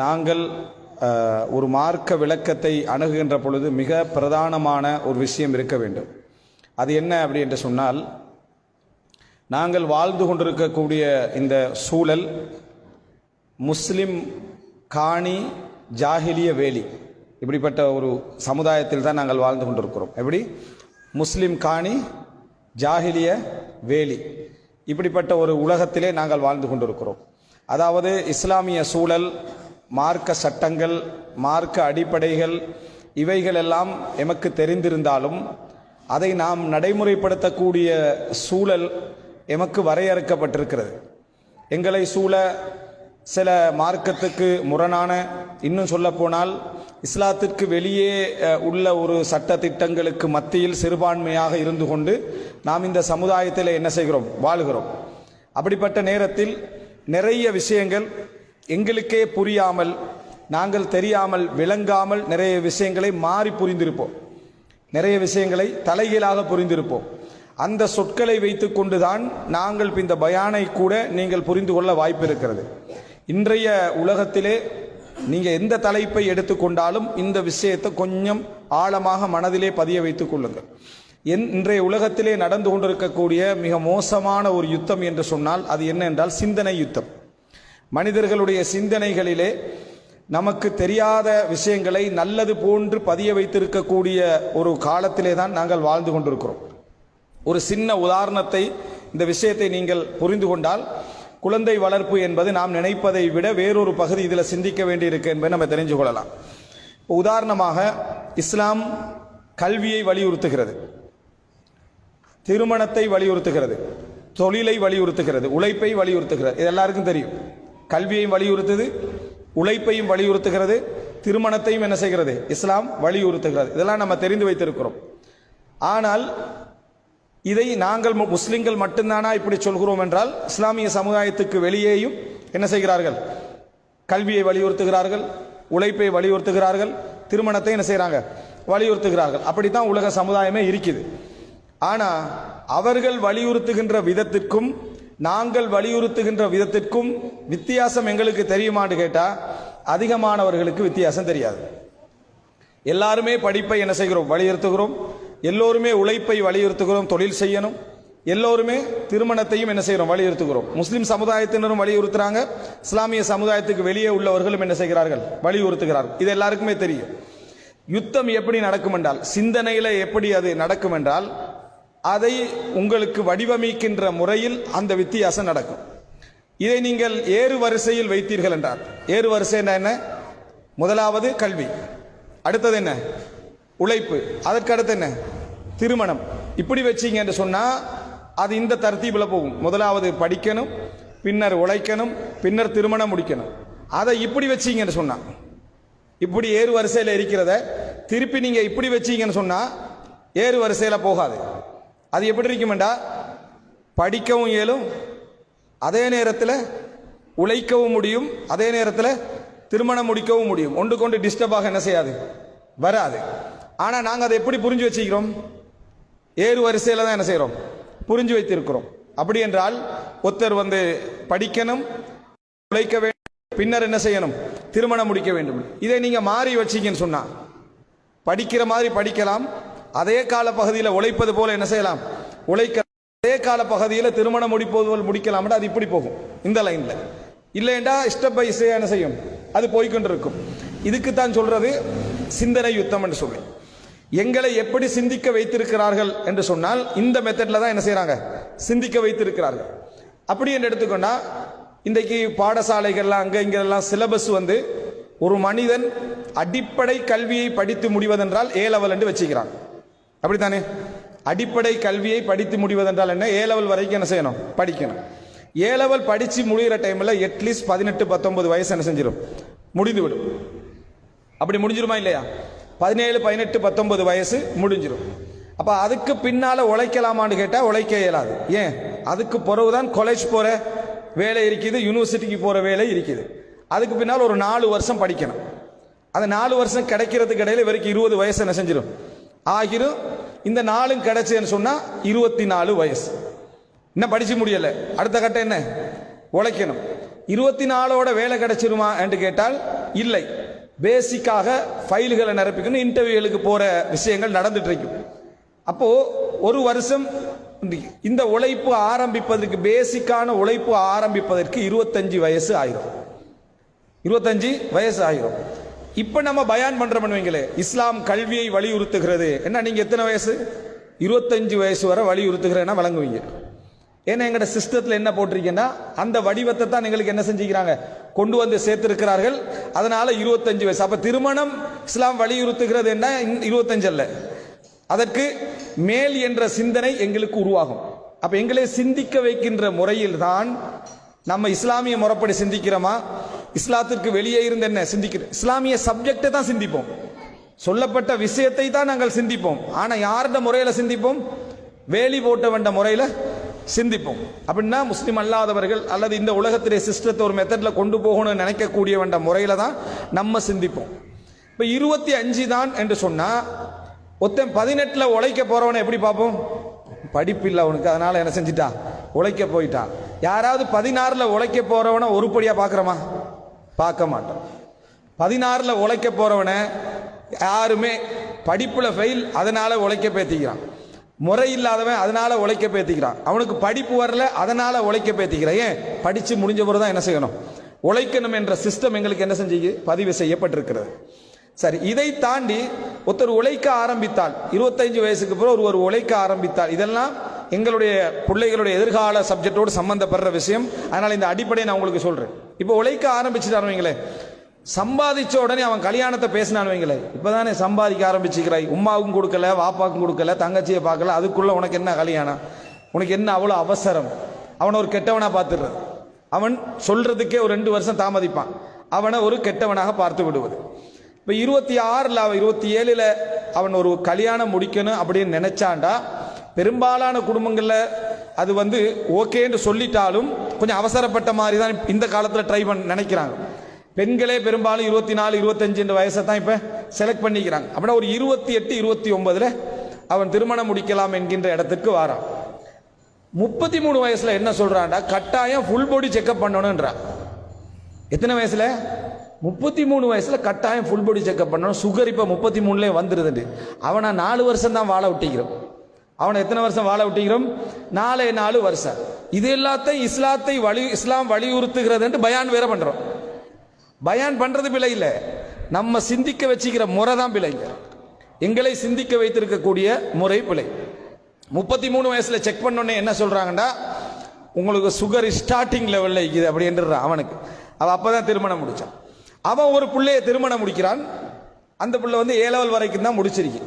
நாங்கள் ஒரு மார்க்க விளக்கத்தை அணுகுகின்ற பொழுது மிக பிரதானமான ஒரு விஷயம் இருக்க வேண்டும். அது என்ன அப்படி என்று சொன்னால் நாங்கள் வாழ்ந்து கொண்டிருக்கக்கூடிய இந்த சூழல் முஸ்லிம் காணி ஜாஹிலிய வேலி இப்படிப்பட்ட ஒரு சமுதாயத்தில் தான் நாங்கள் வாழ்ந்து கொண்டிருக்கிறோம். எப்படி? முஸ்லிம் காணி ஜாஹிலிய வேலி இப்படிப்பட்ட ஒரு உலகத்திலே நாங்கள் வாழ்ந்து கொண்டிருக்கிறோம். அதாவது இஸ்லாமிய சூழல் மார்க்க சட்டங்கள் மார்க்க அடிப்படைகள் இவைகளெல்லாம் எமக்கு தெரிந்திருந்தாலும் அதை நாம் நடைமுறைப்படுத்தக்கூடிய சூழல் எமக்கு வரையறுக்கப்பட்டிருக்கிறது. எங்களை சூழ சில மார்க்கத்துக்கு முரணான இன்னும் சொல்லப்போனால் இஸ்லாத்திற்கு வெளியே உள்ள ஒரு சட்ட திட்டங்களுக்கு மத்தியில் சிறுபான்மையாக இருந்து கொண்டு நாம் இந்த சமுதாயத்தில் என்ன செய்கிறோம்? வாழுகிறோம். அப்படிப்பட்ட நேரத்தில் நிறைய விஷயங்கள் எங்களுக்கே புரியாமல் நாங்கள் தெரியாமல் விளங்காமல் நிறைய விஷயங்களை மாறி புரிந்திருப்போம். நிறைய விஷயங்களை தலைகீழாக புரிந்திருப்போம். அந்த சொற்களை வைத்து கொண்டுதான் நாங்கள் இந்த பயானை கூட நீங்கள் புரிந்து கொள்ள வாய்ப்பு இருக்கிறது. இன்றைய உலகத்திலே நீங்கள் எந்த தலைப்பை எடுத்துக்கொண்டாலும் இந்த விஷயத்தை கொஞ்சம் ஆழமாக மனதிலே பதிய வைத்துக் கொள்ளுங்கள். என் இன்றைய உலகத்திலே நடந்து கொண்டிருக்கக்கூடிய மிக மோசமான ஒரு யுத்தம் என்று சொன்னால் அது என்ன என்றால் சிந்தனை யுத்தம். மனிதர்களுடைய சிந்தனைகளிலே நமக்கு தெரியாத விஷயங்களை நல்லது போன்று பதிய வைத்திருக்கக்கூடிய ஒரு காலத்திலே தான் நாங்கள் வாழ்ந்து கொண்டிருக்கிறோம். ஒரு சின்ன உதாரணத்தை இந்த விஷயத்தை நீங்கள் புரிந்து கொண்டால் குழந்தை வளர்ப்பு என்பது நாம் நினைப்பதை விட வேறொரு பகுதி இதில் சிந்திக்க வேண்டியிருக்கு என்பதை நம்ம தெரிஞ்சு கொள்ளலாம். இப்போ உதாரணமாக இஸ்லாம் கல்வியை வலியுறுத்துகிறது. திருமணத்தை வலியுறுத்துகிறது. தொழிலை வலியுறுத்துகிறது. உழைப்பை வலியுறுத்துகிறது. இது எல்லாருக்கும் தெரியும். கல்வியையும் வலியுறுத்துது உழைப்பையும் வலியுறுத்துகிறது திருமணத்தையும் என்ன செய்கிறது? இஸ்லாம் வலியுறுத்துகிறது. இதெல்லாம் நம்ம தெரிந்து வைத்திருக்கிறோம். ஆனால் இதை நாங்கள் முஸ்லிம்கள் மட்டும்தானா இப்படி சொல்கிறோம் என்றால் இஸ்லாமிய சமுதாயத்துக்கு வெளியேயும் என்ன செய்கிறார்கள்? கல்வியை வலியுறுத்துகிறார்கள் உழைப்பை வலியுறுத்துகிறார்கள் திருமணத்தை என்ன செய்கிறாங்க வலியுறுத்துகிறார்கள். அப்படித்தான் உலக சமுதாயமே இருக்குது. ஆனால் அவர்கள் வலியுறுத்துகின்ற விதத்திற்கும் நாங்கள் வலியுறுத்துகின்ற விதத்திற்கும் வித்தியாசம் எங்களுக்கு தெரியுமான்னு கேட்டால் அதிகமானவர்களுக்கு வித்தியாசம் தெரியாது. எல்லாருமே படிப்பை என்ன செய்கிறோம்? வலியுறுத்துகிறோம். எல்லோருமே உழைப்பை வலியுறுத்துகிறோம் தொழில் செய்யணும். எல்லோருமே திருமணத்தையும் என்ன செய்கிறோம்? வலியுறுத்துகிறோம். முஸ்லீம் சமுதாயத்தினரும் வலியுறுத்துறாங்க. இஸ்லாமிய சமுதாயத்துக்கு வெளியே உள்ளவர்களும் என்ன செய்கிறார்கள்? வலியுறுத்துகிறார்கள். இது எல்லாருக்குமே தெரியும். யுத்தம் எப்படி நடக்கும் என்றால் சிந்தனையில் எப்படி அது நடக்கும் என்றால் அதை உங்களுக்கு வடிவமைக்கின்ற முறையில் அந்த வித்தியாசம் நடக்கும். இதை நீங்கள் ஏறு வரிசையில் வைத்தீர்கள் என்றால் ஏறு வரிசை என்ன முதலாவது கல்வி. அடுத்தது என்ன? உழைப்பு. அதற்கு அடுத்து என்ன? திருமணம். இப்படி வச்சீங்க என்று சொன்னால் அது இந்த தர்த்தீபில் போகும். முதலாவது படிக்கணும் பின்னர் உழைக்கணும் பின்னர் திருமணம் முடிக்கணும். அதை இப்படி வச்சீங்கன்னு சொன்னான் இப்படி ஏறு வரிசையில் இருக்கிறத திருப்பி நீங்கள் இப்படி வச்சீங்கன்னு சொன்னால் ஏறு வரிசையில் போகாது. அது எப்படி இருக்குமெண்டா? படிக்கவும் இயலும் அதே நேரத்தில் உழைக்கவும் முடியும் அதே நேரத்தில் திருமணம் முடிக்கவும் முடியும். ஒன்று கொண்டு டிஸ்டர்பாக என்ன செய்யாது? வராது. ஆனால் நாங்கள் அதை எப்படி புரிஞ்சு வச்சுக்கிறோம்? ஏறு வரிசையில் தான் என்ன செய்கிறோம் புரிஞ்சு வைத்திருக்கிறோம். அப்படி என்றால் ஒருத்தர் வந்து படிக்கணும் உழைக்க வேண்டும் பின்னர் என்ன செய்யணும்? திருமணம் முடிக்க வேண்டும். இதை நீங்கள் மாறி வச்சிங்கன்னு சொன்னால் படிக்கிற மாதிரி படிக்கலாம் அதே கால பகுதியில் உழைப்பது போல என்ன செய்யலாம்? உழைக்க அதே கால பகுதியில் திருமணம் முடிப்பது போல் முடிக்கலாம் அது இப்படி போகும் இந்த லைன்ல இல்லைண்டா ஸ்டெப் பை ஸ்டே என்ன செய்யும்? அது போய்கொண்டிருக்கும் இதுக்கு தான் சொல்றது சிந்தனை யுத்தம் என்று சொல்லி. எங்களை எப்படி சிந்திக்க வைத்திருக்கிறார்கள் என்று சொன்னால் இந்த மெத்தட்ல தான் என்ன செய்கிறாங்க சிந்திக்க வைத்திருக்கிறார்கள். அப்படி என்று எடுத்துக்கொண்டா இன்றைக்கு பாடசாலைகள்லாம் அங்கே இங்கெல்லாம் சிலபஸ் வந்து ஒரு மனிதன் அடிப்படை கல்வியை படித்து முடிவதென்றால் ஏ லெவல் என்று வச்சுக்கிறான். அப்படித்தானே? அடிப்படை கல்வியை படித்து முடிவதென்றால் என்ன? ஏ லெவல் வரைக்கும் என்ன செய்யணும்? படிக்கணும். ஏ லெவல் படித்து முடிகிற டைமில் அட்லீஸ்ட் பதினெட்டு பத்தொன்பது வயசு என்ன செஞ்சிடும் முடிந்து விடும் அப்படி முடிஞ்சிருமா இல்லையா? பதினேழு பதினெட்டு பத்தொன்பது வயசு முடிஞ்சிடும் அப்போ அதுக்கு பின்னால் உழைக்கலாமான்னு கேட்டால் உழைக்க இயலாது. ஏன்? அதுக்கு பிறகுதான் காலேஜ் போகிற வேலை இருக்குது யூனிவர்சிட்டிக்கு போகிற வேலை இருக்குது. அதுக்கு பின்னால் ஒரு நாலு வருஷம் படிக்கணும். அந்த நாலு வருஷம் கிடைக்கிறதுக்கு இடையில இவருக்கு இருபது வயசு என்ன செஞ்சிடும் ஆகிரும். இந்த நாளும் கிடைச்சதுன்னு சொன்னால் இருபத்தி நாலு வயசு. இன்னும் படிச்சு முடியலை. அடுத்த கட்டம் என்ன? உழைக்கணும். இருபத்தி நாலோட வேலை கிடைச்சிருமா என்று கேட்டால் இல்லை. பேசிக்காக ஃபைல்களை நிரப்பிக்கணும் இன்டர்வியூகளுக்கு போகிற விஷயங்கள் நடந்துட்டு இருக்கும் அப்போ ஒரு வருஷம் இந்த உழைப்பு ஆரம்பிப்பதற்கு பேசிக்கான உழைப்பு ஆரம்பிப்பதற்கு இருபத்தஞ்சு வயசு ஆயிரும். இருபத்தஞ்சு வயசு ஆயிரும். இப்ப நம்ம பயான் பண்றோம்னு வைங்களே இஸ்லாம் கல்வியை வலியுறுத்துகிறது. என்ன நீங்க எத்தனை வயசு? இருபத்தஞ்சு வயசு வரை வலியுறுத்துகிறேன்னா வழங்குவீங்க. ஏன்னா எங்கட சிஸ்டத்தில் என்ன போட்டிருக்கீங்கன்னா அந்த வடிவத்தை தான் எங்களுக்கு என்ன செஞ்சுக்கிறாங்க? கொண்டு வந்து சேர்த்திருக்கிறார்கள். அதனால இருபத்தஞ்சு வயசு. அப்ப திருமணம் இஸ்லாம் வலியுறுத்துகிறது என்ன? இருபத்தஞ்சு அல்ல. அதற்கு மேல் என்ற சிந்தனை எங்களுக்கு உருவாகும். அப்ப எங்களை சிந்திக்க வைக்கின்ற முறையில் தான் நம்ம இஸ்லாமிய முறைப்படி சிந்திக்கிறோமா? இஸ்லாத்திற்கு வெளியே இருந்து என்ன சிந்திக்கிறேன்? இஸ்லாமிய சப்ஜெக்டை தான் சிந்திப்போம். சொல்லப்பட்ட விஷயத்தை தான் நாங்கள் சிந்திப்போம். ஆனால் யார்கிட்ட முறையில் சிந்திப்போம்? வேலி போட்ட வேண்ட முறையில் சிந்திப்போம். அப்படின்னா முஸ்லீம் அல்லாதவர்கள் அல்லது இந்த உலகத்திலே சிஸ்டத்தை ஒரு மெத்தடில் கொண்டு போகணும்னு நினைக்கக்கூடிய வேண்ட முறையில் தான் நம்ம சிந்திப்போம். இப்போ இருபத்தி அஞ்சு தான் என்று சொன்னால் ஒருத்தன் பதினெட்டில் உழைக்க போகிறவனை எப்படி பார்ப்போம்? படிப்பு இல்லை அவனுக்கு. அதனால் என்ன செஞ்சிட்டா உழைக்க போயிட்டான். யாராவது பதினாறில் உழைக்க போகிறவனை ஒருபடியாக பார்க்குறோமா? பார்க்க மாட்டோம். பதினாறில் உழைக்க போகிறவனை யாருமே படிப்பில் ஃபெயில் அதனால் உழைக்க பேத்திக்கிறான். முறை இல்லாதவன் அதனால் உழைக்க பேத்திக்கிறான். அவனுக்கு படிப்பு வரல அதனால் உழைக்க பேத்திக்கிறான். ஏன்? படித்து முடிஞ்ச பிறகு தான் என்ன செய்யணும்? உழைக்கணும் என்ற சிஸ்டம் எங்களுக்கு என்ன செஞ்சு? பதிவு செய்யப்பட்டிருக்கிறது. சரி இதை தாண்டி ஒருத்தர் உழைக்க ஆரம்பித்தால் இருபத்தஞ்சு வயசுக்கு பிறகு ஒருவர் உழைக்க ஆரம்பித்தால் இதெல்லாம் எங்களுடைய பிள்ளைகளுடைய எதிர்கால சப்ஜெக்டோடு சம்மந்தப்படுற விஷயம். அதனால் இந்த அடிப்படையை நான் உங்களுக்கு சொல்கிறேன் இப்போ உழைக்க ஆரம்பிச்சுட்டாரு வைங்களேன் சம்பாதிச்ச உடனே அவன் கல்யாணத்தை பேசினான் வைங்களேன் இப்பதானே சம்பாதிக்க ஆரம்பிச்சுக்கிறாய். உமாவுக்கும் கொடுக்கல வாப்பாக்கும் கொடுக்கல தங்கச்சியை பார்க்கல. அதுக்குள்ளே உனக்கு என்ன கல்யாணம்? உனக்கு என்ன அவ்வளோ அவசரம்? அவனை ஒரு கெட்டவனாக பார்த்துடுறது. அவன் சொல்கிறதுக்கே ஒரு ரெண்டு வருஷம் தாமதிப்பான். அவனை ஒரு கெட்டவனாக பார்த்து விடுவது. இப்போ இருபத்தி ஆறில் அவன் இருபத்தி ஏழில் அவன் ஒரு கல்யாணம் முடிக்கணும் அப்படின்னு நினச்சாண்டா பெரும்பாலான குடும்பங்களில் அது வந்து ஓகேன்னு சொல்லிட்டாலும் கொஞ்சம் அவசரப்பட்ட மாதிரி தான் இந்த காலத்தில் ட்ரை பண்ண நினைக்கிறாங்க. பெண்களே பெரும்பாலும் இருபத்தி நாலு இருபத்தஞ்சு வயசை தான் இப்போ செலக்ட் பண்ணிக்கிறாங்க. அப்படின்னா ஒரு இருபத்தி எட்டு இருபத்தி ஒன்பதில் அவன் திருமணம் முடிக்கலாம் என்கின்ற இடத்துக்கு வாரான். முப்பத்தி மூணு வயசில் என்ன சொல்கிறான்டா கட்டாயம் ஃபுல் பாடி செக்அப் பண்ணணுன்றான் எத்தனை வயசில்? முப்பத்தி மூணு வயசில் கட்டாயம் ஃபுல் பாடி செக்அப் பண்ணணும். சுகர் இப்போ முப்பத்தி மூணுலேயே வந்துருது அவனை நாலு வருஷம் தான் வாழ விட்டிக்கிறோம். அவனை எத்தனை வருஷம் வாழ விட்டீங்கிறோம் நாலே நாலு வருஷம். இது எல்லாத்தையும் இஸ்லாத்தை வலி இஸ்லாம் வலியுறுத்துகிறதுன்ட்டு பயான் வேற பண்றோம். பயான் பண்றது பிழை இல்லை. நம்ம சிந்திக்க வச்சுக்கிற முறை தான் பிழைங்க எங்களை சிந்திக்க வைத்திருக்கக்கூடிய முறை பிழை. முப்பத்தி மூணு வயசுல செக் பண்ணோன்னே என்ன சொல்கிறாங்கன்னா உங்களுக்கு சுகர் ஸ்டார்டிங் லெவலில் இருக்குது அப்படின்றான் அவனுக்கு. அவன் அப்போ தான் திருமணம் முடித்தான் அவன் ஒரு பிள்ளையை திருமணம் முடிக்கிறான். அந்த பிள்ளை வந்து ஏ லெவல் வரைக்கும் தான் முடிச்சிருக்கு.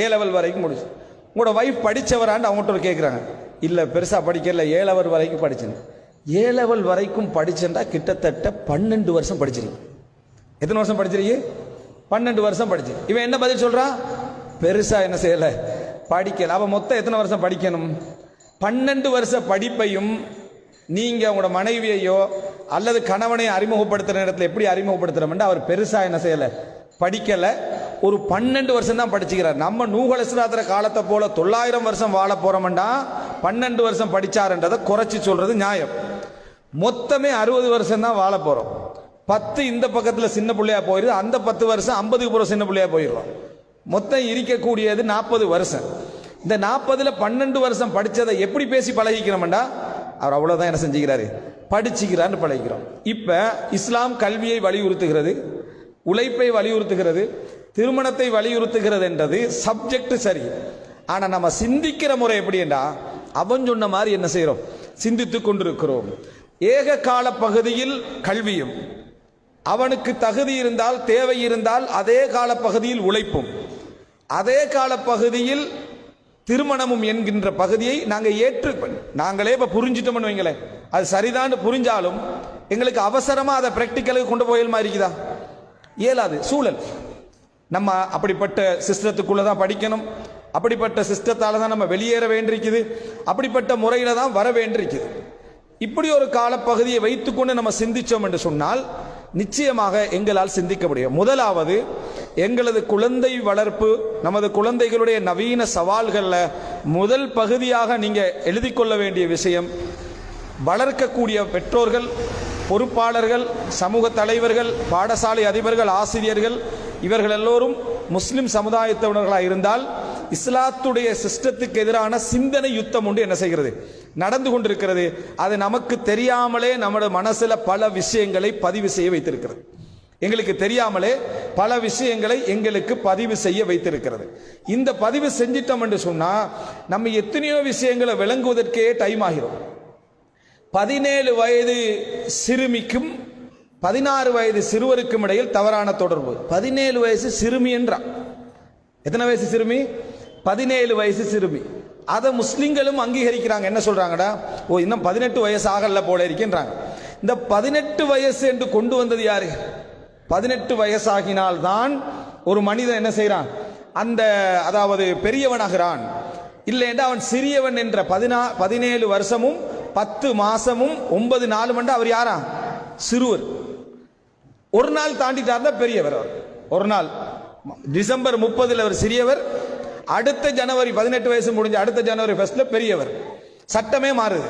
ஏ லெவல் வரைக்கும் முடிச்சு. உங்களோட ஒய்ஃப் படித்தவராண்டு அவங்ககிட்ட ஒரு கேட்குறாங்க இல்லை பெருசாக படிக்கல ஏழவர் வரைக்கும் படிச்சேன். ஏழவர் வரைக்கும் படிச்சேன்டா கிட்டத்தட்ட பன்னெண்டு வருஷம் படிச்சிருக்கு எத்தனை வருஷம் படிச்சிருக்கு? பன்னெண்டு வருஷம் படிச்சு இவன் என்ன பதில் சொல்கிறான் பெருசாக என்ன செய்யலை. படிக்கல. அவன் மொத்தம் எத்தனை வருஷம் படிக்கணும்? பன்னெண்டு வருஷ படிப்பையும் நீங்கள் உங்களோட மனைவியையோ அல்லது கணவனை அறிமுகப்படுத்துகிற இடத்துல எப்படி அறிமுகப்படுத்துறோம்னா அவர் பெருசாக என்ன செய்யலை. படிக்கலை. ஒரு பன்னெண்டு வருஷம் தான் படிச்சுக்கிறார். நம்ம நூகலசுராத்திர காலத்தை போல தொள்ளாயிரம் வருஷம் வாழ போறோம்டா பன்னெண்டு வருஷம் படிச்சாருன்றதை குறைச்சி சொல்றது நியாயம். மொத்தமே அறுபது வருஷம் தான் வாழ போறோம். பத்து இந்த பக்கத்தில் சின்ன பிள்ளையா போயிருது. அந்த பத்து வருஷம் ஐம்பதுக்கு போற சின்ன பிள்ளையா போயிடுறோம். மொத்தம் இருக்கக்கூடியது நாற்பது வருஷம். இந்த நாற்பதுல பன்னெண்டு வருஷம் படித்ததை எப்படி பேசி பழகிக்கிறோம்டா அவர் அவ்வளோதான் என்ன செஞ்சுக்கிறாரு? படிச்சுக்கிறான்னு பழகிக்கிறோம். இப்போ இஸ்லாம் கல்வியை வலியுறுத்துகிறது. உழைப்பை வலியுறுத்துகிறது திருமணத்தை வலியுறுத்துகிறது என்றது சப்ஜெக்ட் சரி. ஆனால் நம்ம சிந்திக்கிற முறை எப்படின்னா அவன் சொன்ன மாதிரி என்ன செய்கிறோம் சிந்தித்து கொண்டிருக்கிறோம். ஏக கால பகுதியில் கல்வியும். அவனுக்கு தகுதி இருந்தால் தேவை இருந்தால் அதே கால பகுதியில் உழைப்பும். அதே கால பகுதியில் திருமணமும் என்கின்ற பகுதியை நாங்கள் ஏற்று நாங்களே இப்போ புரிஞ்சிட்டோம்னு வைங்களேன். அது சரிதான்னு புரிஞ்சாலும் எங்களுக்கு அவசரமாக அதை ப்ராக்டிக்கலுக்கு கொண்டு போயல் இருக்குதா? இயலாது சூழல். நம்ம அப்படிப்பட்ட சிஸ்டத்துக்குள்ள தான் படிக்கணும். அப்படிப்பட்ட சிஸ்டத்தால் தான் நம்ம வெளியேற வேண்டியிருக்குது. அப்படிப்பட்ட முறையில் தான் வர வேண்டியிருக்குது. இப்படி ஒரு காலப்பகுதியை வைத்துக்கொண்டு நம்ம சிந்திச்சோம் என்று சொன்னால் நிச்சயமாக எங்களால் சிந்திக்க முடியும். முதலாவது எங்களது குழந்தை வளர்ப்பு நமது குழந்தைகளுடைய நவீன சவால்களில் முதல் பகுதியாக நீங்கள் எழுதி கொள்ள வேண்டிய விஷயம் வளர்க்கக்கூடிய பெற்றோர்கள் பொறுப்பாளர்கள் சமூக தலைவர்கள் பாடசாலை அதிபர்கள் ஆசிரியர்கள் இவர்கள் எல்லோரும் முஸ்லிம் சமுதாயத்தினர்களாக இருந்தால் இஸ்லாத்துடைய சிஸ்டத்துக்கு எதிரான சிந்தனை யுத்தம் உண்டு என்ன செய்கிறது? நடந்து கொண்டிருக்கிறது. அது நமக்கு தெரியாமலே நம்மளோட மனசுல பல விஷயங்களை பதிவு செய்ய வைத்திருக்கிறது. எங்களுக்கு தெரியாமலே பல விஷயங்களை எங்களுக்கு பதிவு செய்ய வைத்திருக்கிறது. இந்த பதிவு செஞ்சிட்டோம் என்று சொன்னா நம்ம எத்தனையோ விஷயங்களை விளங்குவதற்கே டைம் ஆகிறோம் பதினேழு வயது சிறுமிக்கும் பதினாறு வயது சிறுவருக்கும் இடையில் தவறான தொடர்பு. பதினேழு வயசு சிறுமி என்றான். எத்தனை வயசு சிறுமி? பதினேழு வயசு சிறுமி. அதை முஸ்லிம்களும் அங்கீகரிக்கிறாங்க. என்ன சொல்றாங்கடா? ஓ இன்னும் பதினெட்டு வயசு ஆகல போல இருக்கின்றாங்க. இந்த பதினெட்டு வயசு என்று கொண்டு வந்தது யாரு? பதினெட்டு வயசாகினால் தான் ஒரு மனிதன் என்ன செய்கிறான் அந்த அதாவது பெரியவனாகிறான். இல்லைன்னா அவன் சிறியவன் என்ற பதினா பதினேழு வருஷமும் பத்து மாசமும் ஒன்பது நாலு மண்டா அவர் யாரா? சிறுவர். ஒரு நாள் தாண்டிட்டார்னா பெரியவர் அவர். ஒரு நாள். டிசம்பர் முப்பதுல அவர் சிறியவர். அடுத்த ஜனவரி பதினெட்டு வயசு முடிஞ்ச அடுத்த ஜனவரி ஃபர்ஸ்ட்ல பெரியவர். சட்டமே மாறுது.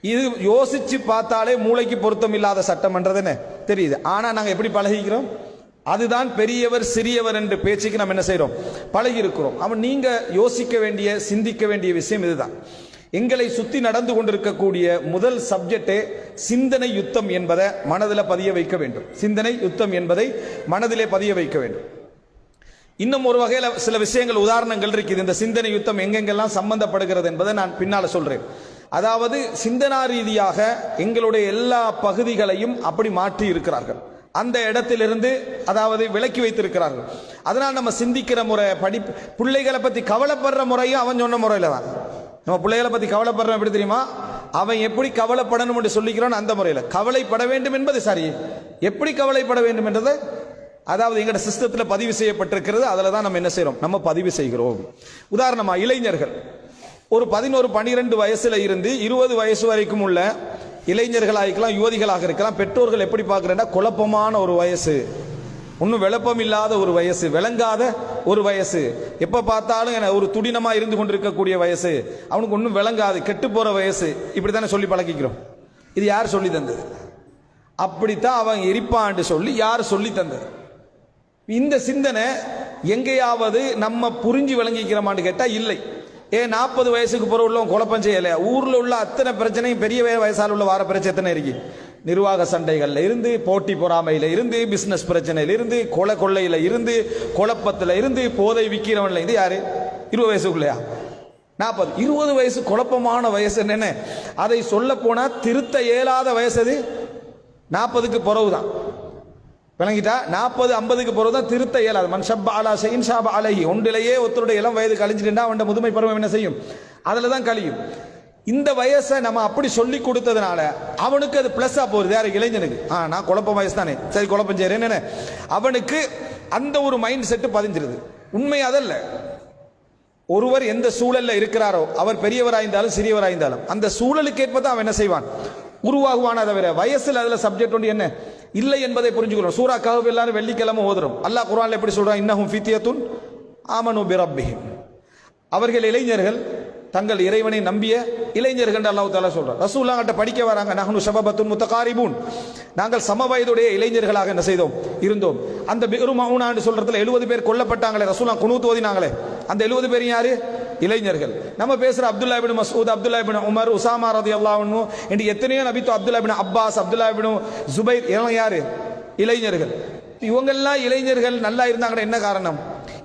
இது யோசிச்சு பார்த்தாலே மூளைக்கு பொருத்தம் இல்லாத சட்டம்ன்றதுன்னு தெரியுது. ஆனா நாங்க எப்படி பழகிக்கிறோம்? அதுதான் பெரியவர் சிறியவர் என்று பேச்சுக்கு நம்ம என்ன செய்கிறோம் பழகி இருக்கிறோம் அவன் நீங்க யோசிக்க வேண்டிய சிந்திக்க வேண்டிய விஷயம் இதுதான். எங்களை சுத்தி நடந்து கொண்டிருக்கக்கூடிய முதல் சப்ஜெக்டே சிந்தனை யுத்தம் என்பதை மனதில் பதிய வைக்க வேண்டும். சிந்தனை யுத்தம் என்பதை மனதிலே பதிய வைக்க வேண்டும். இன்னும் ஒரு வகையில் சில விஷயங்கள் உதாரணங்கள் இருக்குது. இந்த சிந்தனை யுத்தம் எங்கெங்கெல்லாம் சம்பந்தப்படுகிறது என்பதை நான் பின்னால் சொல்றேன். அதாவது சிந்தனா ரீதியாக எங்களுடைய எல்லா பகுதிகளையும் அப்படி மாற்றி இருக்கிறார்கள். அந்த இடத்திலிருந்து அதாவது விலக்கி வைத்திருக்கிறார்கள். அதனால் நம்ம சிந்திக்கிற முறை படி பிள்ளைகளை பற்றி கவலைப்படுற முறையும் அவன் சொன்ன முறையில தான். நம்ம பிள்ளைகளை பத்தி கவலைப்படுறோம் எப்படி தெரியுமா? அவன் எப்படி கவலைப்படணும் என்று சொல்லிக்கிறான் அந்த முறையில். கவலைப்பட வேண்டும் என்பது சரி. எப்படி கவலைப்பட வேண்டும் என்றது? அதாவது எங்கட சிஸ்டத்தில் பதிவு செய்யப்பட்டிருக்கிறது. அதில் தான் நம்ம என்ன செய்கிறோம் நம்ம பதிவு செய்கிறோம். உதாரணமாக இளைஞர்கள். ஒரு பதினோரு பன்னிரெண்டு வயசுல இருந்து இருபது வயசு வரைக்கும் உள்ள இளைஞர்களாக இருக்கலாம் யுவதிகளாக இருக்கலாம் பெற்றோர்கள் எப்படி பார்க்குறேன்னா குழப்பமான ஒரு வயசு. ஒன்றும் விளப்பம் இல்லாத ஒரு வயசு விளங்காத ஒரு வயசு. எப்போ பார்த்தாலும் என ஒரு துடினமாக இருந்து கொண்டிருக்கக்கூடிய வயசு. அவனுக்கு ஒன்றும் விளங்காது கெட்டு போகிற வயசு. இப்படி தானே சொல்லி பழக்கிக்கிறோம் இது யார் சொல்லி தந்தது? அப்படித்தான் அவன் எரிப்பான்னு சொல்லி யார் சொல்லி தந்தது? இந்த சிந்தனை எங்கேயாவது நம்ம புரிஞ்சு விளங்கிக்கிறோமான்னு கேட்டால் இல்லை. ஏன் நாற்பது வயசுக்கு பிறகு உள்ளவன் குழப்பம் செய்யலை ஊரில் உள்ள அத்தனை பிரச்சனையும் பெரிய வயசால் உள்ள வார பிரச்சனை எத்தனை இருக்கு? நிர்வாக சண்டைகளில் இருந்து போட்டி பொறாமையில் இருந்து பிஸ்னஸ் பிரச்சனையில் இருந்து கொலை கொள்ளையில் இருந்து குழப்பத்தில் இருந்து போதை விற்கிறவன்ல இது யாரு? இருபது வயசுக்குள்ளையா? நாற்பது இருபது வயசு குழப்பமான வயசு என்னென்ன அதை சொல்ல போனால் திருத்த இயலாத வயசு அது நாற்பதுக்கு பிறகுதான். விளங்கிட்டா? நாற்பது ஐம்பதுக்கு போகிறது தான் திருத்த இயலாது மன் ஷப் அலா ஷெயின் ஷாப் அலகி ஒன்றிலேயே ஒருத்தருடைய இளம் வயது கழிஞ்சிட்டுனா அவன் முதுமை பருவம் என்ன செய்யும்? அதில் தான் கழியும். இந்த வயசை நம்ம அப்படி சொல்லி கொடுத்ததுனால அவனுக்கு அது பிளஸ்ஸா போகுது. யார்? இளைஞனுக்கு. ஆ நான் குழப்பம் வயசு தானே சரி குழப்பம் செய்றேன். என்ன? அவனுக்கு அந்த ஒரு மைண்ட் செட்டு பதிஞ்சிருது. உண்மை அதல்ல. ஒருவர் எந்த சூழலில் இருக்கிறாரோ அவர் பெரியவராயிருந்தாலும் சிறியவராயிருந்தாலும் அந்த சூழலுக்கு ஏற்ப தான் அவன் என்ன செய்வான்? உருவாகுவான தவிர வயசில் அதில் சப்ஜெக்ட் ஒன்று என்ன? இல்லை என்பதை புரிஞ்சுக்கிறோம் சூரா கஹப் எல்லாரும் வெள்ளிக்கிழமை ஓதுறோம். அல்லாஹ் குரான் எப்படி சொல்றான்? இன்னஹும் ஃபித்தியத்துன் ஆமனு பிரப்பிஹிம். அவர்கள் இளைஞர்கள் தங்கள் இறைவனை நம்பிய இளைஞர்கள் அல்லாஹ் தாலா சொல்றார் ரசூல்லா கிட்ட படிக்க வராங்க. நகனு ஷபபத்துன் முத்தகாரிபூன். நாங்கள் சம வயதுடைய இளைஞர்களாக என்ன செய்தோம்? இருந்தோம். அந்த பெரு மவுனான்னு சொல்றதுல எழுபது பேர் கொல்லப்பட்டாங்களே. ரசூல்லா குணூத்து ஓதினாங்களே. அந்த எழுபது பேர் யாரு? இளைஞர்கள். நம்ம பேசுற Abdullah bin Masud Abdullah bin Umar Usama ரதி அல்லாஹ்னு என்று எத்தனையோ நபித்து Abdullah bin Abbas Abdullah bin Zubair எல்லாம் யார்? இளைஞர்கள். இவங்கெல்லாம் இளைஞர்கள் நல்லா இருந்தாங்கன்னா என்ன காரணம்?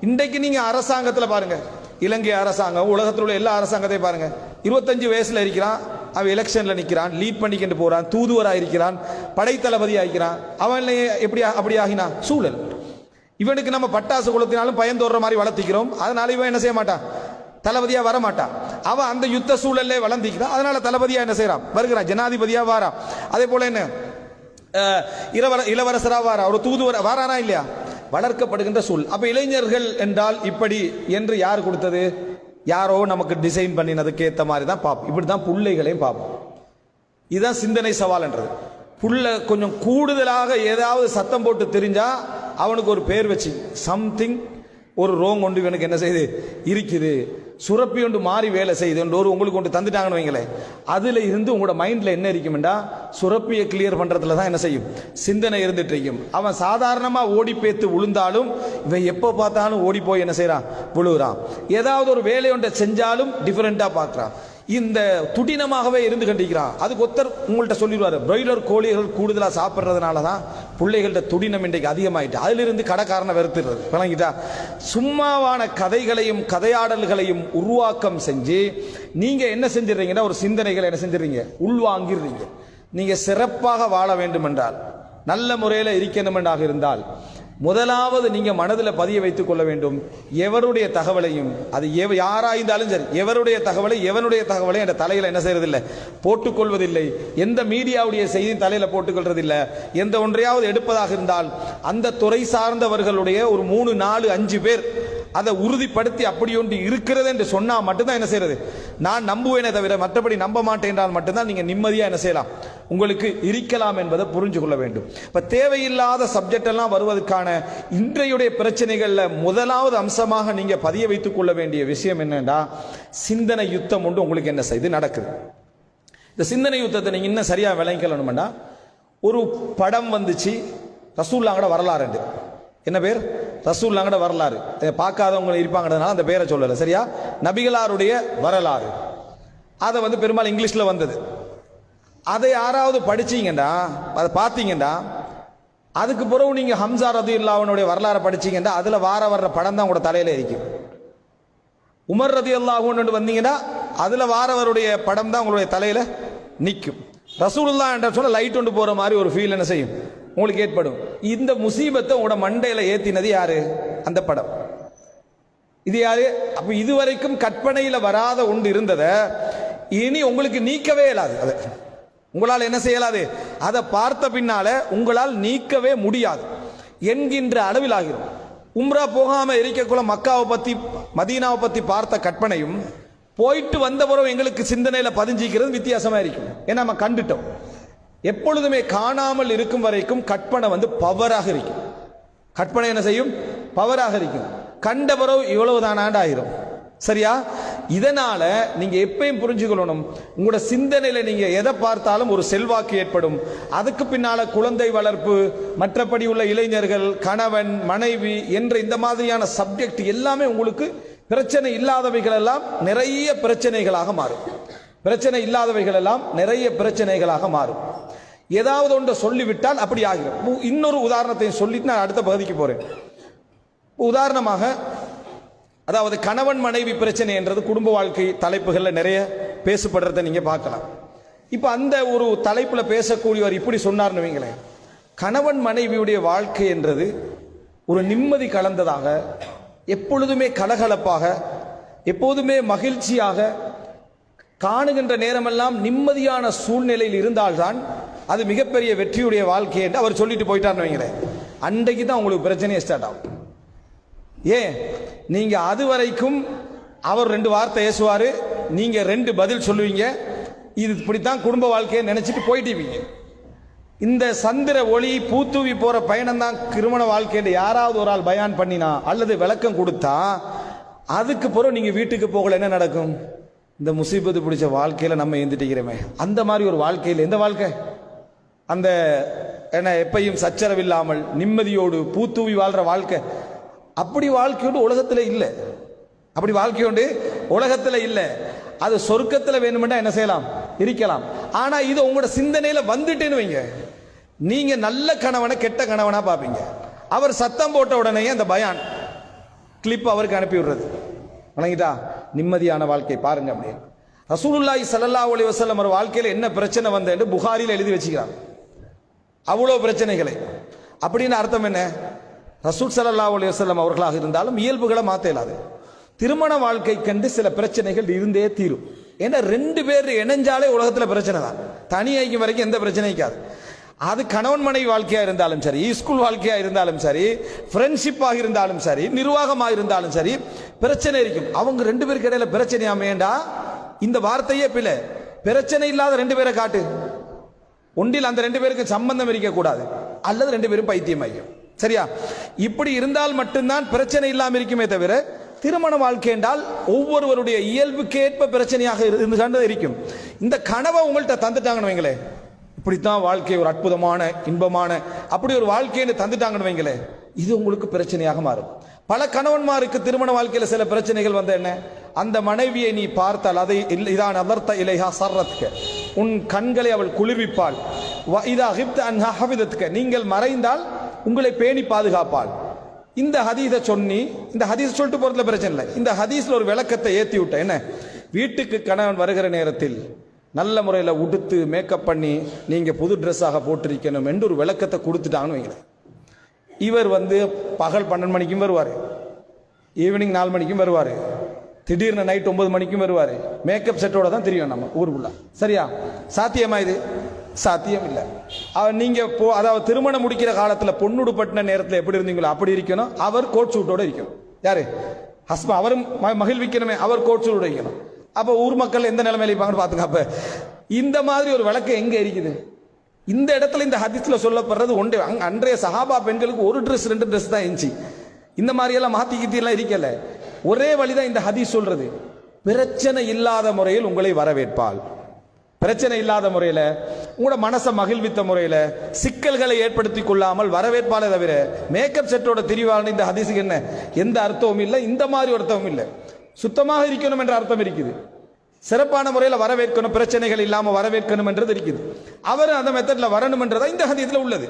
இன்றைக்கு நீங்கள் அரசாங்கத்தில் பாருங்க. இலங்கை அரசாங்கம் உலகத்தில் உள்ள எல்லா அரசாங்கத்தையும் பாருங்க. இருபத்தஞ்சு வயசில் இருக்கிறான் அவன் எலெக்ஷனில் நிற்கிறான் லீட் பண்ணிக்கிட்டு போகிறான் தூதுவராக இருக்கிறான் படைத்தளபதி ஆகிறான் அவன் எப்படி அப்படி ஆகினான் சூழல். இவனுக்கு நம்ம பட்டாசு கொளுத்தினாலும் பயந்தோடுற மாதிரி வளர்த்திக்கிறோம். அதனால இவன் என்ன செய்ய மாட்டான்? தளபதியாக வர மாட்டான் அவன் அந்த யுத்த சூழல்லே வளர்ந்திக்கிறான் அதனால தளபதியாக என்ன செய்கிறான் வருகிறான். ஜனாதிபதியாக வாரான் அதே போல என்ன? இளவர இளவரசராக வாரா. ஒரு தூதுவர வாரானா இல்லையா? வளர்க்கப்படுகின்ற சூழ். அப்போ இளைஞர்கள் என்றால் இப்படி என்று யார் கொடுத்தது? யாரோ நமக்கு டிசைன் பண்ணினதுக்கு ஏற்ற மாதிரி தான் பார்ப்போம் இப்படி தான் பிள்ளைகளையும் பார்ப்போம் இதுதான் சிந்தனை சவால்ன்றது புள்ள கொஞ்சம் கூடுதலாக ஏதாவது சத்தம் போட்டு தெரிஞ்சால் அவனுக்கு ஒரு பேர் வச்சு சம்திங் ஒரு ரோங் ஒன்று இவனுக்கு என்ன செய்யுது இருக்குது. சுரப்பி ஒன்று மாறி வேலை செய்யுது ஒன்று ஒரு உங்களுக்கு ஒன்று தந்துட்டாங்கன்னு வைங்களேன். அதில் இருந்து உங்களோட மைண்டில் என்ன இருக்கும்டா சுரப்பியை கிளியர் பண்ணுறதுல தான் என்ன செய்யும்? சிந்தனை இருந்துட்டு இருக்கும். அவன் சாதாரணமாக ஓடி பேத்து விழுந்தாலும் இவன் எப்போ பார்த்தாலும் ஓடி போய் என்ன செய்கிறான் விழுகிறான் ஏதாவது ஒரு வேலை ஒன்றை செஞ்சாலும் டிஃப்ரெண்ட்டாக பார்க்குறான். இந்த துடினமாகவே இருந்து கண்டிக்கிறான். அதுக்கு ஒருத்தர் உங்கள்கிட்ட சொல்லிடுவார் பிராய்லர் கோழிகள் கூடுதலாக சாப்பிட்றதுனால தான் பிள்ளைகள்கிட்ட துடினம் இன்றைக்கு அதிகமாயிட்டு அதிலிருந்து கடைக்காரனை வெறுத்துடுறது. விளங்கிட்டா? சும்மாவான கதைகளையும் கதையாடல்களையும் உருவாக்கம் செஞ்சு நீங்க என்ன செஞ்சிடறீங்கன்னா ஒரு சிந்தனைகளை என்ன செஞ்சிடறீங்க? உள்வாங்கிடுறீங்க. நீங்க சிறப்பாக வாழ வேண்டும் என்றால் நல்ல முறையில் இருக்கணும் என்றாக இருந்தால் முதலாவது நீங்க மனதில் பதிய வைத்துக் கொள்ள வேண்டும். எவருடைய தகவலையும் அது எவ யாராயிருந்தாலும் சரி எவருடைய தகவலை எவனுடைய தகவலை என்ற தலையில என்ன செய்யறதில்லை போட்டுக்கொள்வதில்லை. எந்த மீடியாவுடைய செய்தி தலையில போட்டுக்கொள்றதில்லை. எந்த ஒன்றையாவது எடுப்பதாக இருந்தால் அந்த துறை சார்ந்தவர்களுடைய ஒரு மூணு நாலு அஞ்சு பேர் அதை உறுதிப்படுத்தி அப்படி ஒன்று இருக்கிறது என்று சொன்னால் மட்டும்தான் என்ன செய்யறது? நான் நம்புவேனே தவிர மற்றபடி நம்ப மாட்டேன் என்றால் மட்டும்தான் நீங்கள் நிம்மதியாக என்ன செய்யலாம்? உங்களுக்கு இருக்கலாம் என்பதை புரிஞ்சு கொள்ள வேண்டும். இப்போ தேவையில்லாத சப்ஜெக்ட் எல்லாம் வருவதற்கான இன்றையுடைய பிரச்சனைகளில் முதலாவது அம்சமாக நீங்கள் பதிய வைத்துக் கொள்ள வேண்டிய விஷயம் என்னென்னா சிந்தனை யுத்தம் ஒன்று உங்களுக்கு என்ன செய்து நடக்குது. இந்த சிந்தனை யுத்தத்தை நீங்கள் இன்னும் சரியாக விளங்கிக்கலணுமெண்டா ஒரு படம் வந்துச்சு ரசூல்லாங்கட வரலாறு என்ன பேர்? ரசூல்லாங்கட வரலாறு. பார்க்காதவங்க இருப்பாங்கிறதுனால அந்த பேரை சொல்லலை. சரியா? நபிகளாருடைய வரலாறு. அதை வந்து பெரும்பாலும் இங்கிலீஷில் வந்தது. அதை யாராவது படிச்சீங்கன்னா அதை பார்த்தீங்கன்னா அதுக்கு பிறகு நீங்கள் ஹம்சா ரது இல்லாவனுடைய வரலாறை படிச்சீங்கன்னா அதில் வார வர்ற படம் தான் உங்களோட தலையில் இருக்கும். உமர் ரதி அல்லாஹூன்னு வந்தீங்கன்னா அதில் வாரவருடைய படம் தான் உங்களுடைய தலையில் நிற்கும் ரசூலுல்லா என்ற சொன்னால் லைட் கொண்டு போகிற மாதிரி ஒரு ஃபீல் என்ன செய்யும்? உங்களுக்கு ஏற்படும். இந்த முசீபத்தை உங்களோட மண்டையில் ஏற்றினது யாரு? அந்த படம். இது யாரு? அப்போ இதுவரைக்கும் கற்பனையில் வராத ஒன்று இருந்ததை இனி உங்களுக்கு நீக்கவே இயலாது. அதை உங்களால் என்ன செய்யலாது அதை பார்த்த பின்னால உங்களால் நீக்கவே முடியாது. என்கின்ற அளவில் ஆகிரும் உம்ரா போகாம இருக்கக்குள்ள மக்காவை பத்தி மதீனாவை பத்தி பார்த்த கற்பனையும் போயிட்டு வந்த பிறகு எங்களுக்கு சிந்தனையில பதிஞ்சிக்கிறது வித்தியாசமா இருக்கும். ஏன்னா நம்ம கண்டுட்டோம். எப்பொழுதுமே காணாமல் இருக்கும் வரைக்கும் கற்பனை வந்து பவராக இருக்கும். கற்பனை என்ன செய்யும்? பவராக இருக்கும். கண்ட பிறகு இவ்வளவுதானாண்டு ஆண்டாயிரும். சரியா? இதனால நீங்க எப்பயும் புரிஞ்சுக்கொள்ளணும். உங்களோட சிந்தனையில நீங்க எதை பார்த்தாலும் ஒரு செல்வாக்கு ஏற்படும். அதுக்கு பின்னால குழந்தை வளர்ப்பு மற்றபடி உள்ள இளைஞர்கள் கணவன் மனைவி என்ற இந்த மாதிரியான சப்ஜெக்ட் எல்லாமே உங்களுக்கு பிரச்சனை இல்லாதவைகள் எல்லாம் நிறைய பிரச்சனைகளாக மாறும். பிரச்சனை இல்லாதவைகள் எல்லாம் நிறைய பிரச்சனைகளாக மாறும். ஏதாவது ஒன்றை சொல்லிவிட்டால் அப்படி ஆகிடும் உ- இன்னொரு உதாரணத்தையும் சொல்லிட்டு நான் அடுத்த பகுதிக்கு போறேன். உதாரணமாக அதாவது கணவன் மனைவி பிரச்சனை என்றது குடும்ப வாழ்க்கை தலைப்புகளில் நிறைய பேசப்படுறதை நீங்க பார்க்கலாம். இப்போ அந்த ஒரு தலைப்பில் பேசக்கூடியவர் இப்படி சொன்னார்னு வைங்களேன். கணவன் மனைவியுடைய வாழ்க்கை என்றது ஒரு நிம்மதி கலந்ததாக எப்பொழுதுமே கலகலப்பாக எப்போதுமே மகிழ்ச்சியாக காணுகின்ற நேரமெல்லாம் நிம்மதியான சூழ்நிலையில் இருந்தால்தான் அது மிகப்பெரிய வெற்றியுடைய வாழ்க்கை என்று அவர் சொல்லிட்டு போயிட்டார்னு வைங்களேன். அன்றைக்கு தான் உங்களுக்கு பிரச்சனையே ஸ்டார்ட் ஆகும். ஏன்? நீங்கள் அது வரைக்கும் அவர் ரெண்டு வார்த்தை ஏசுவார் நீங்கள் ரெண்டு பதில் சொல்லுவீங்க. இது இப்படித்தான் குடும்ப வாழ்க்கையை நினச்சிட்டு போயிட்டுவீங்க. இந்த சந்திர ஒளி பூத்தூவி போகிற பயணம் தான் திருமண வாழ்க்கைன்னு யாராவது ஒரு ஆள் பயான் பண்ணினா அல்லது விளக்கம் கொடுத்தா அதுக்கு பிறகு நீங்கள் வீட்டுக்கு போகல என்ன நடக்கும்? இந்த முசீபத்து பிடிச்ச வாழ்க்கையில் நம்ம எழுந்துட்டிக்கிறோமே அந்த மாதிரி ஒரு வாழ்க்கையில் எந்த வாழ்க்கை? அந்த என்ன எப்பையும் சச்சரவில்லாமல் நிம்மதியோடு பூத்தூவி வாழ்கிற வாழ்க்கை. அப்படி வாழ்க்கையோடு உலகத்தில் இல்லை. அப்படி வாழ்க்கையோண்டு உலகத்தில் இல்லை. அது சொர்க்கத்தில் வேணுமெண்டா என்ன செய்யலாம்? இருக்கலாம். ஆனால் இது உங்களோட சிந்தனையில் வந்துட்டேன்னு வைங்க. நீங்கள் நல்ல கணவனை கெட்ட கணவனாக பார்ப்பீங்க அவர் சத்தம் போட்ட உடனே அந்த பயான் கிளிப் அவருக்கு அனுப்பி விடுறது வணங்கிட்டா? நிம்மதியான வாழ்க்கை பாருங்க அப்படின்னு ரசூலுல்லாஹி சல்லல்லா அலைஹி வசல்லம் ஒரு வாழ்க்கையில் என்ன பிரச்சனை வந்தேன்னு புகாரியில் எழுதி வச்சுக்கிறாங்க. அவ்வளோ பிரச்சனைகளை. அப்படின்னு அர்த்தம் என்ன? ரசூல் சல்லா அலைஹி வசல்லம் அவர்களாக இருந்தாலும் இயல்புகளை மாற்ற இயலாது. திருமண வாழ்க்கை கண்டு சில பிரச்சனைகள் இருந்தே தீரும். ஏன்னா ரெண்டு பேர் இணைஞ்சாலே உலகத்தில் பிரச்சனை தான். தனி ஐக்கியம் வரைக்கும் எந்த பிரச்சனையும் இருக்காது. அது கணவன் மனைவி வாழ்க்கையா இருந்தாலும் சரி ஸ்கூல் வாழ்க்கையா இருந்தாலும் சரி ஃப்ரெண்ட்ஷிப்பாக இருந்தாலும் சரி நிர்வாகமாக இருந்தாலும் சரி பிரச்சனை இருக்கும். அவங்க ரெண்டு பேருக்கு இடையில பிரச்சனை அமையண்டா? இந்த வார்த்தையே பிள்ளை பிரச்சனை இல்லாத ரெண்டு பேரை காட்டு. ஒன்றில் அந்த ரெண்டு பேருக்கு சம்பந்தம் இருக்கக்கூடாது. அல்லது ரெண்டு பேரும் பைத்தியம் ஐயம் சரியா? இப்படி இருந்தால் மட்டும்தான் பிரச்சனை இல்லாமல் இருக்குமே தவிர திருமண வாழ்க்கை என்றால் ஒவ்வொருவருடைய இயல்புக்கேற்ப பிரச்சனையாக இருந்து இருக்கும். இந்த கனவை உங்கள்கிட்ட தந்துட்டாங்கன்னு வைங்களேன். இப்படித்தான் வாழ்க்கை ஒரு அற்புதமான இன்பமான அப்படி ஒரு வாழ்க்கைன்னு தந்துட்டாங்கன்னு வைங்களேன் இது உங்களுக்கு பிரச்சனையாக மாறும். பல கணவன்மாருக்கு திருமண வாழ்க்கையில் சில பிரச்சனைகள் வந்த என்ன? அந்த மனைவியை நீ பார்த்தால் அதை இதான் அவர்த்த இலைஹா சர்றத்துக்கு உன் கண்களை அவள் குளிர்விப்பாள். வ- இதா ஹிப்த அன்ஹா நீங்கள் மறைந்தால் உங்களை பேணி பாதுகாப்பாள். இந்த ஹதீஸை சொன்னி இந்த ஹதீஸ் சொல்லிட்டு போகிறதுல பிரச்சனை இல்லை. இந்த ஹதீஸில் ஒரு விளக்கத்தை ஏற்றி விட்ட என்ன? வீட்டுக்கு கணவன் வருகிற நேரத்தில் நல்ல முறையில் உடுத்து மேக்கப் பண்ணி நீங்கள் புது ட்ரெஸ்ஸாக போட்டிருக்கணும் என்று ஒரு விளக்கத்தை கொடுத்துட்டாங்கன்னு வைங்களேன். இவர் வந்து பகல் பன்னெண்டு மணிக்கும் வருவார். ஈவினிங் நாலு மணிக்கும் வருவார். திடீர்னு நைட் ஒன்பது மணிக்கும் வருவார். மேக்கப் செட்டோட தான் தெரியும் நம்ம ஊருக்குள்ள சரியா? சாத்தியமா இது? சாத்தியம் இல்லை. அவர் நீங்கள் போ அதாவது திருமணம் முடிக்கிற காலத்தில் பொண்ணுடுப்பட்டின நேரத்தில் எப்படி இருந்தீங்களோ அப்படி இருக்கணும். அவர் கோட் சூட்டோட இருக்கணும். யாரு? ஹஸ்பண்ட் அவரும் ம- மகிழ்விக்கணுமே. அவர் கோட் சூட்டோட இருக்கணும். அப்போ ஊர் மக்கள் எந்த நிலைமையில இருப்பாங்கன்னு பார்த்துங்க அப்ப. இந்த மாதிரி ஒரு விளக்கு எங்க இருக்குது? இந்த இடத்துல இந்த ஹதிஸில் சொல்லப்படுறது ஒன்றே. அன்றைய சஹாபா பெண்களுக்கு ஒரு ட்ரெஸ் ரெண்டு ட்ரெஸ் தான் இருந்துச்சு. இந்த மாதிரி எல்லாம் மாத்தி கீத்தி எல்லாம் இருக்கல. ஒரே வழிதான் இந்த ஹதீஸ் சொல்றது. பிரச்சனை இல்லாத முறையில் உங்களை வரவேற்பாள். பிரச்சனை இல்லாத முறையில் உங்களோட மனசை மகிழ்வித்த முறையில் சிக்கல்களை ஏற்படுத்தி கொள்ளாமல் வரவேற்பாலே தவிர மேக்கப் செட்டோட திரிவான இந்த ஹதீஸுக்கு என்ன? எந்த அர்த்தமும் இல்லை இந்த மாதிரி அர்த்தமும் இல்லை. சுத்தமாக இருக்கணும் என்ற அர்த்தம் இருக்குது. சிறப்பான முறையில் வரவேற்கணும் பிரச்சனைகள் இல்லாமல் வரவேற்கணும் என்றது இருக்குது. அவர் அந்த மெத்தடில் வரணும் என்றதா இந்த ஹதீஸ்ல உள்ளது.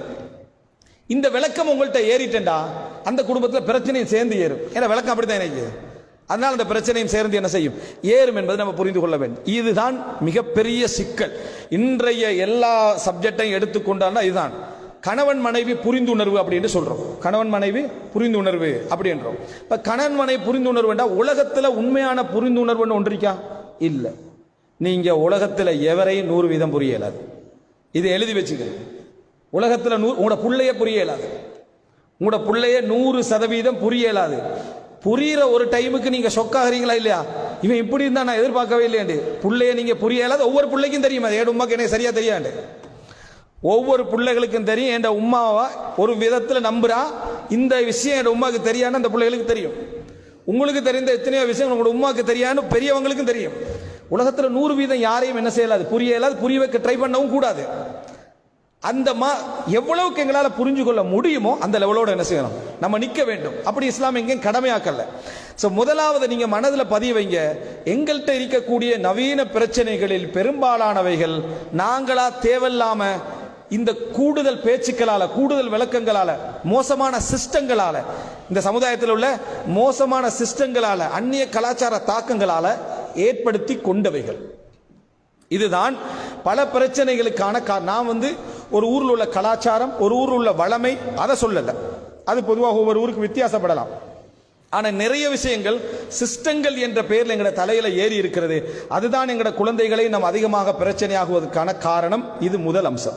இந்த விளக்கம் உங்கள்கிட்ட ஏறிட்டேன்டா அந்த குடும்பத்தில் பிரச்சனையும் சேர்ந்து ஏறும். ஏன்னா விளக்கம் அப்படித்தான் எனக்கு. அதனால் அந்த பிரச்சனையும் சேர்ந்து என்ன செய்யும்? ஏறும் என்பதை நம்ம புரிந்து கொள்ள வேண்டும். இதுதான் மிகப்பெரிய சிக்கல். இன்றைய எல்லா சப்ஜெக்டையும் எடுத்துக்கொண்டான்னா இதுதான். கணவன் மனைவி புரிந்துணர்வு அப்படின்னு சொல்றோம். கணவன் மனைவி புரிந்துணர்வு அப்படின்றோம். இப்ப கணவன் மனைவி புரிந்துணர்வுண்டா உலகத்துல உண்மையான புரிந்துணர்வுன்னு ஒன்று இருக்கா? இல்ல. நீங்க உலகத்துல எவரையும் நூறு வீதம் புரிய இயலாது இது எழுதி வச்சுக்கிறேன் உலகத்துல நூறு உங்களோட பிள்ளைய புரிய இயலாது உங்களோட பிள்ளைய நூறு சதவீதம் புரிய இயலாது புரியிற ஒரு டைமுக்கு நீங்க ஷொக்காகிறீங்களா இல்லையா? இவன் இப்படி இருந்தா நான் எதிர்பார்க்கவே இல்லையாண்டு. பிள்ளைய நீங்க புரிய இயலாது ஒவ்வொரு பிள்ளைக்கும் தெரியுமா? அது ஏடு உமாக்கு எனக்கு சரியா தெரியாண்டு? ஒவ்வொரு பிள்ளைகளுக்கும் தெரியும். என் உமாவை ஒரு விதத்தில் நம்புறா? இந்த விஷயம் என் உமாக்கு தெரியான்னு அந்த பிள்ளைகளுக்கு தெரியும். உங்களுக்கு தெரிந்த எத்தனையோ விஷயம் உங்களோட உமாக்கு தெரியான்னு பெரியவங்களுக்கும் தெரியும். உலகத்தில் நூறு வீதம் யாரையும் என்ன செய்யலாது புரிய இயலாது புரிய வைக்க ட்ரை பண்ணவும் கூடாது. அந்த மா எவ்வளவுக்கு எங்களால் புரிஞ்சு கொள்ள முடியுமோ அந்த லெவலோட என்ன செய்யணும்? நம்ம நிற்க வேண்டும். அப்படி இஸ்லாம் எங்கேயும் கடமையாக்கல. ஸோ முதலாவது நீங்கள் மனதில் பதிய வைங்க. எங்கள்கிட்ட இருக்கக்கூடிய நவீன பிரச்சனைகளில் பெரும்பாலானவைகள் நாங்களா தேவையில்லாமல் இந்த கூடுதல் பேச்சுக்களால கூடுதல் விளக்கங்களால மோசமான சிஸ்டங்களால இந்த சமுதாயத்தில் உள்ள மோசமான சிஸ்டங்களால அந்நிய கலாச்சார தாக்கங்களால ஏற்படுத்தி கொண்டவைகள். இதுதான் பல பிரச்சனைகளுக்கான கா- நான் வந்து ஒரு ஊரில் உள்ள கலாச்சாரம் ஒரு ஊரில் உள்ள வளமை அதை சொல்லல. அது பொதுவாக ஒவ்வொரு ஊருக்கு வித்தியாசப்படலாம். ஆனால் நிறைய விஷயங்கள் சிஸ்டங்கள் என்ற பெயரில் எங்களோட தலையில ஏறி இருக்கிறது. அதுதான் எங்களோட குழந்தைகளை நாம் அதிகமாக பிரச்சனையாகுவதற்கான காரணம். இது முதல் அம்சம்.